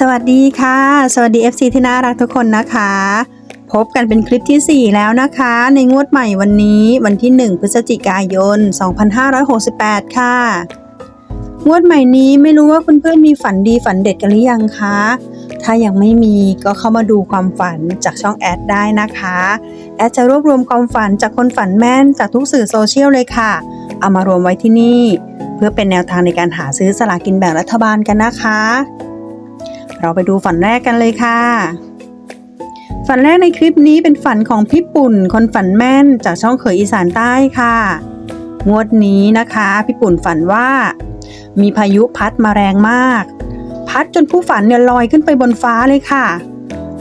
สวัสดีค่ะ สวัสดี FC ที่น่ารักทุกคนนะคะ พบกันเป็นคลิปทีสี่ 4 แล้วนะคะ ในงวดใหม่วันนี้วันที่ 1 พฤศจิกายน 2568 ค่ะ งวดใหม่นี้ไม่รู้ว่าเพื่อนๆมีฝันดีฝันเด็ดกันหรือยังคะ ถ้ายังไม่มีก็เข้ามาดูความฝันจากช่องแอดได้นะคะ แอดจะรวบรวมความฝันจากคนฝันแม่นจากทุกสื่อโซเชียลเลยค่ะ เอามารวมไว้ที่นี่ เพื่อเป็นแนวทางในการหาซื้อสลากินแบ่งรัฐบาลกันนะคะ เราไปดูฝันแรกกันเลยค่ะ ฝันแรกในคลิปนี้เป็นฝันของพี่ปุ่น คนฝันแม่นจากช่องเขยอีสานใต้ค่ะ งวดนี้นะคะพี่ปุ่นฝันว่า มีพายุพัดมาแรงมาก พัดจนผู้ฝันเนี่ยลอยขึ้นไปบนฟ้าเลยค่ะ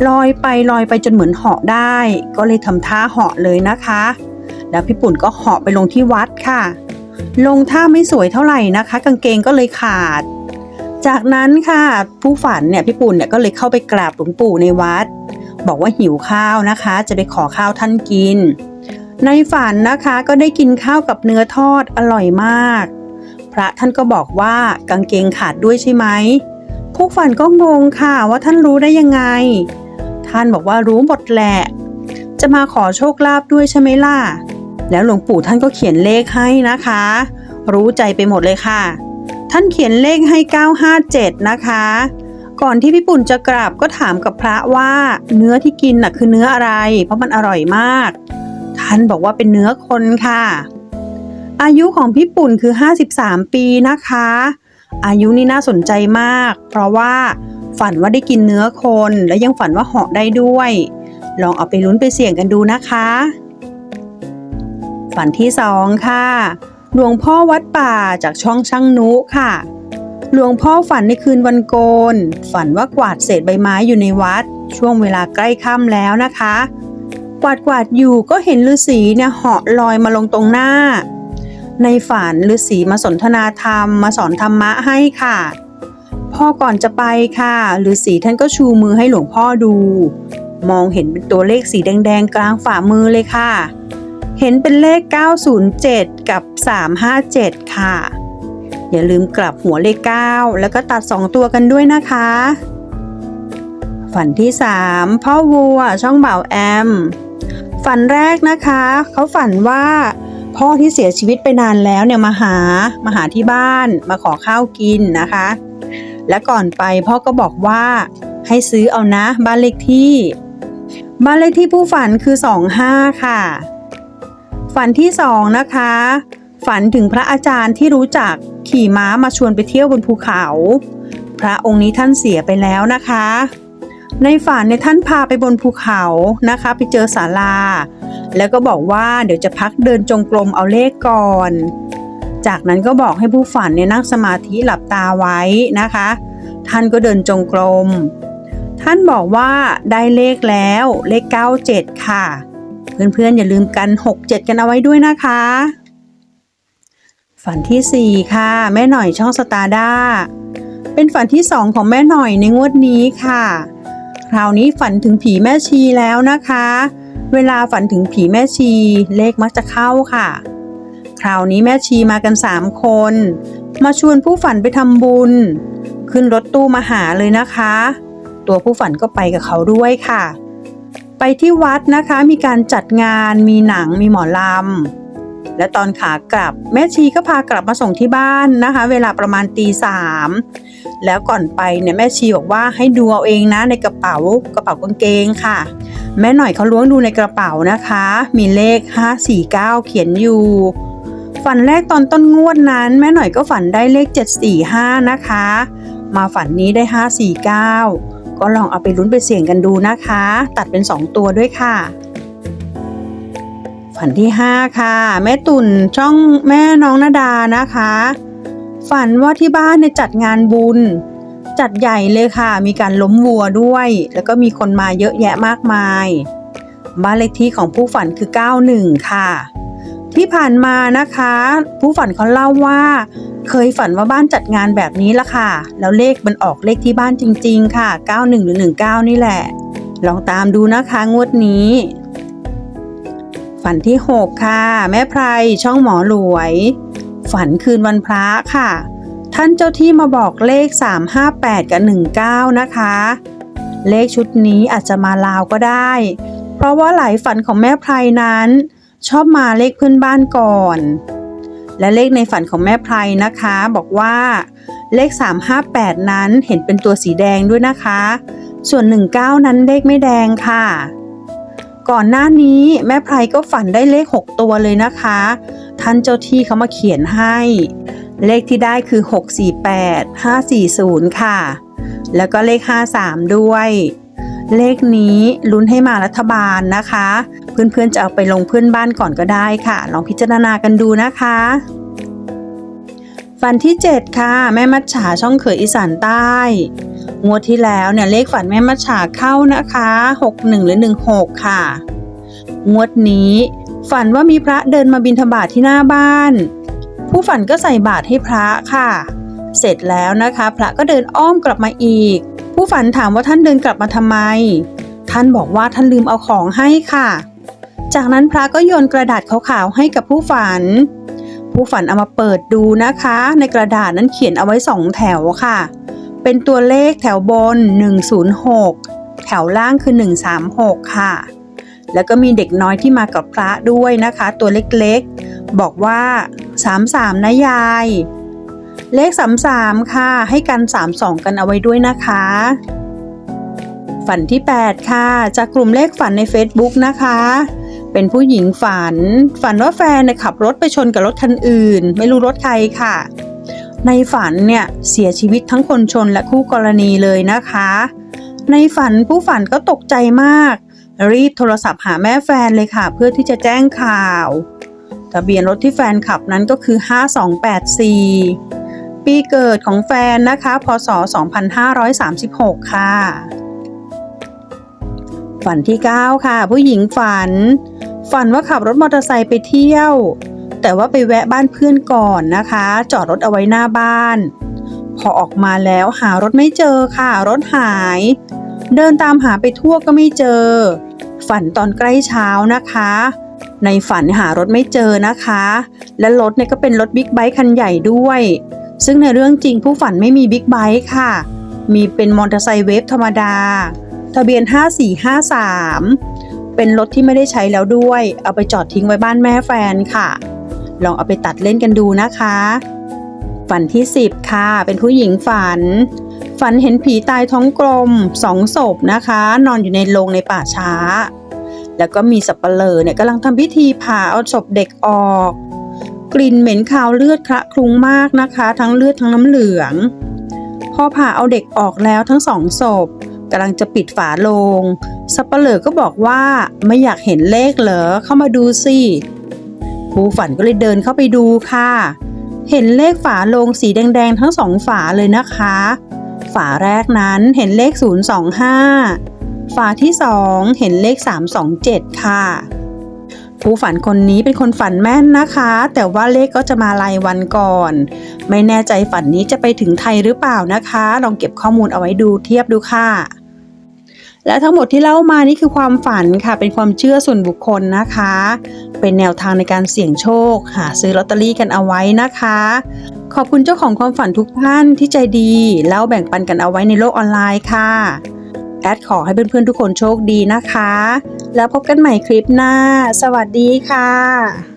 ลอยไปลอยไปจนเหมือนเหาะได้ ก็เลยทำท่าเหาะเลยนะคะ แล้วพี่ปุ่นก็เหาะไปลงที่วัดค่ะ ลงท่าไม่สวยเท่าไหร่นะคะ กางเกงก็เลยขาด จากนั้นค่ะผู้ฝันเนี่ยพี่ปุ่นเนี่ยก็เลยเข้าไปกราบหลวงปู่ในวัด บอกว่าหิวข้าวนะคะ จะไปขอข้าวท่านกิน ในฝันนะคะก็ได้กินข้าวกับเนื้อทอดอร่อยมาก พระท่านก็บอกว่ากางเกงขาดด้วยใช่ไหมผู้ฝันก็งงค่ะว่าท่านรู้ได้ยังไง ท่านบอกว่ารู้หมดแหละ จะมาขอโชคลาภด้วยใช่ไหมล่ะแล้วหลวงปู่ท่านก็เขียนเลขให้นะคะ รู้ใจไปหมดเลยค่ะ ท่านเขียนเลขให้ 957 นะคะ ก่อนที่พี่ปุ่นจะกราบก็ถามกับพระว่าเนื้อที่กินน่ะคือเนื้ออะไร เพราะมันอร่อยมาก ท่านบอกว่าเป็นเนื้อคนค่ะ อายุของพี่ปุ่นคือ 53 ปีนะคะ อายุนี่น่าสนใจมาก เพราะว่าฝันว่าได้กินเนื้อคนและยังฝันว่าเหาะได้ด้วย ลองเอาไปลุ้นไปเสี่ยงกันดูนะคะ ฝันที่สองค่ะ หลวงพ่อวัดป่าจากช่องช่างนุค่ะ หลวงพ่อฝันในคืนวันโกน ฝันว่ากวาดเศษใบไม้อยู่ในวัด ช่วงเวลาใกล้ค่ำแล้วนะคะ กวาดกวาดๆอยู่ก็เห็นฤาษีเนี่ยเหาะลอยมาลงตรงหน้า ในฝันฤาษีมาสนทนาธรรมมาสอนธรรมะให้ค่ะพ่อก่อนจะไปค่ะฤาษีท่านก็ชูมือให้หลวงพ่อดู มองเห็นเป็นตัวเลขสีแดงๆ กลางฝ่ามือเลยค่ะ เห็นเป็นเลข 907 กับ 357 ค่ะ อย่าลืมกลับหัวเลข 9 แล้วก็ตัด 2 ตัวกันด้วยนะคะ ฝันที่ 3 พ่อวัวช่องเบ่าแอม ฝันแรกนะคะ เขาฝันว่าพ่อที่เสียชีวิตไปนานแล้วเนี่ยมาหามาหาที่บ้านมาขอข้าวกินนะคะ และก่อนไปพ่อก็บอกว่าให้ซื้อเอานะบ้านเลขที่ บ้านเลขที่ผู้ฝันคือ 25 ค่ะ ฝันที่สองนะคะ ฝันถึงพระอาจารย์ที่รู้จักขี่ม้ามาชวนไปเที่ยวบนภูเขา พระองค์นี้ท่านเสียไปแล้วนะคะ ในฝันในท่านพาไปบนภูเขานะคะ ไปเจอศาลา แล้วก็บอกว่าเดี๋ยวจะพักเดินจงกรมเอาเลขก่อน จากนั้นก็บอกให้ผู้ฝันเนี่ยนั่งสมาธิหลับตาไว้นะคะ ท่านก็เดินจงกรมท่านบอกว่าได้เลขแล้วเลข 97 ค่ะ เพื่อนๆ อย่าลืมกัน 67 กันเอาไว้ด้วยนะคะ ฝันทีสี่ 4 ค่ะ แม่หน่อยช่องสตาร์ด้าเป็นฝันที่ 2 ของแม่หน่อยในงวดนี้ค่ะ คราวนี้ฝันถึงผีแม่ชีแล้วนะคะ เวลาฝันถึงผีแม่ชีเลขมักจะเข้าค่ะ คราวนี้แม่ชีมากัน 3 คน มาชวนผู้ฝันไปทำบุญ ขึ้นรถตู้มาหาเลยนะคะ ตัวผู้ฝันก็ไปกับเขาด้วยค่ะ ไปที่วัดนะคะมีการจัดงานมีหนังมีหมอลำ และตอนขากลับแม่ชีก็พากลับมาส่งที่บ้านนะคะ เวลาประมาณตีสามแล้วก่อนไปเนี่ยแม่ชีบอกว่าให้ดูเอาเองนะในกระเป๋ากระเป๋ากางเกงค่ะ แม่หน่อยเขาล้วงดูในกระเป๋านะคะ มีเลข 549 เขียนอยู่ ฝันแรกตอนต้นงวดนั้น แม่หน่อยก็ฝันได้เลข 745 นะคะ มาฝันนี้ได้ 549 ก็ลองเอาไปลุ้นไปเสี่ยงกันดูนะคะ ตัดเป็น 2 ตัวด้วยค่ะ ฝันที่ 5 ค่ะ แม่ตุ่นช่องแม่น้องนาดานะคะ ฝันว่าที่บ้านเนี่ยจัดงานบุญ จัดใหญ่เลยค่ะ มีการล้มวัวด้วย แล้วก็มีคนมาเยอะแยะมากมาย บ้านเลขที่ของผู้ฝันคือ 91 ค่ะ ที่ผ่านมานะคะ ผู้ฝันเขาเล่าว่า เคยฝันว่าบ้านจัดงานแบบนี้ละค่ะ แล้วเลขมันออกเลขที่บ้านจริง ๆ ค่ะ 91หรือ19 นี่แหละ ลองตามดูนะคะงวดนี้ ฝันที่ 6 ค่ะ แม่ไพรช่องหมอหลวย ฝันคืนวันพระค่ะ ท่านเจ้าที่มาบอกเลข 358 กับ 19 นะคะ เลขชุดนี้อาจจะมาลาวก็ได้ เพราะว่าหลายฝันของแม่ไพรนั้น ชอบมาเลขเพื่อนบ้านก่อน และเลขในฝันของแม่ไพรนะคะ บอกว่าเลข 358 นั้นเห็นเป็นตัวสีแดงด้วยนะคะ ส่วน 19 นั้นเลขไม่แดงค่ะ ก่อนหน้านี้แม่ไพรก็ฝันได้เลข 6 ตัวเลยนะคะ ท่านเจ้าที่เขามาเขียนให้ เลขที่ได้คือ 648 540 ค่ะ แล้วก็เลข 53 ด้วย เลขนี้ลุ้นให้มารัฐบาลนะคะ เพื่อนๆจะเอาไปลงเพื่อนบ้านก่อนก็ได้ค่ะ ลองพิจารณากันดูนะคะฝันที่ 7 ค่ะ แม่มัจฉาช่องเขยอีสานใต้งวดที่แล้วเนี่ยเลขฝันแม่มัจฉาเข้านะคะ 61 หรือ 16 ค่ะ งวดนี้ ฝันว่ามีพระเดินมาบิณฑบาตทที่หน้าบ้าน ผู้ฝันก็ใส่บาตรให้พระค่ะ เสร็จแล้วนะคะ พระก็เดินอ้อมกลับมาอีก ผู้ฝันถามว่าท่านเดินกลับมาทำไม ท่านบอกว่าท่านลืมเอาของให้ค่ะ จากนั้นพระก็โยนกระดาษขาวๆให้กับผู้ฝัน ผู้ฝันเอามาเปิดดูนะคะ ในกระดาษนั้นเขียนเอาไว้สองแถวค่ะ เป็นตัวเลขแถวบน 106 แถวล่างคือ 136 ค่ะ แล้วก็มีเด็กน้อยที่มากับพระด้วยนะคะ ตัวเล็กๆ บอกว่า 33 นะยาย เลข 33 ค่ะ ให้กัน 32 กันเอาไว้ด้วยนะคะ ฝันที่ 8 ค่ะ จากกลุ่มเลขฝันใน Facebook นะคะเป็นผู้หญิงฝัน ฝันว่าแฟนเนี่ยขับรถไปชนกับรถคันอื่น ไม่รู้รถใครค่ะ ในฝันเนี่ยเสียชีวิตทั้งคนชนและคู่กรณีเลยนะคะ ในฝันผู้ฝันก็ตกใจมาก รีบโทรศัพท์หาแม่แฟนเลยค่ะ เพื่อที่จะแจ้งข่าว ทะเบียนรถที่แฟนขับนั้นก็คือ 5284 ปีเกิดของแฟนนะคะ พศ 2536 ค่ะ ฝันที่ 9 ค่ะ ผู้หญิงฝัน ฝันว่าขับรถมอเตอร์ไซค์ไปเที่ยว แต่ว่าไปแวะบ้านเพื่อนก่อนนะคะ จอดรถเอาไว้หน้าบ้าน พอออกมาแล้วหารถไม่เจอค่ะ รถหาย เดินตามหาไปทั่วก็ไม่เจอ ฝันตอนใกล้เช้านะคะในฝันหารถไม่เจอนะคะ และรถเนี่ยก็เป็นรถบิ๊กไบค์คันใหญ่ด้วย ซึ่งในเรื่องจริงผู้ฝันไม่มีบิ๊กไบค์ค่ะ มีเป็นมอเตอร์ไซค์เวฟธรรมดา ทะเบียน 5453 เป็นรถที่ไม่ได้ใช้แล้วด้วย เอาไปจอดทิ้งไว้บ้านแม่แฟนค่ะ ลองเอาไปตัดเล่นกันดูนะคะ ฝันที่ 10 ค่ะ เป็นผู้หญิงฝัน ฝันเห็นผีตายท้องกลมสองศพนะคะ นอนอยู่ในโรงในป่าช้า แล้วก็มีสับปลอเนี่ยกำลังทำพิธีผ่าเอาศพเด็กออก กลิ่นเหม็นคาวเลือดคละคลุ้งมากนะคะ ทั้งเลือดทั้งน้ำเหลือง พอผ่าเอาเด็กออกแล้วทั้งสองศพกำลังจะปิดฝาโลงสับปะเลอก็บอกว่าไม่อยากเห็นเลขเหรอเข้ามาดูสิผู้ฝันก็เลยเดินเข้าไปดูค่ะ เห็นเลขฝาโลงสีแดงๆ ทั้งสองฝาเลยนะคะ ฝาแรกนั้นเห็นเลข 025 ฝาที่สองเห็นเลข 327 ค่ะ ผู้ฝันคนนี้เป็นคนฝันแม่นนะคะ แต่ว่าเลขก็จะมารายวันก่อน ไม่แน่ใจฝันนี้จะไปถึงไทยหรือเปล่านะคะ ลองเก็บข้อมูลเอาไว้ดูเทียบดูค่ะ และทั้งหมดที่เล่ามานี่คือความฝันค่ะ เป็นความเชื่อส่วนบุคคลนะคะ เป็นแนวทางในการเสี่ยงโชค หาซื้อลอตเตอรี่กันเอาไว้นะคะ ขอบคุณเจ้าของความฝันทุกท่านที่ใจดีแล้วแบ่งปันกันเอาไว้ในโลกออนไลน์ค่ะ แอดขอให้เพื่อนๆทุกคนโชคดีนะคะ แล้วพบกันใหม่คลิปหน้า สวัสดีค่ะ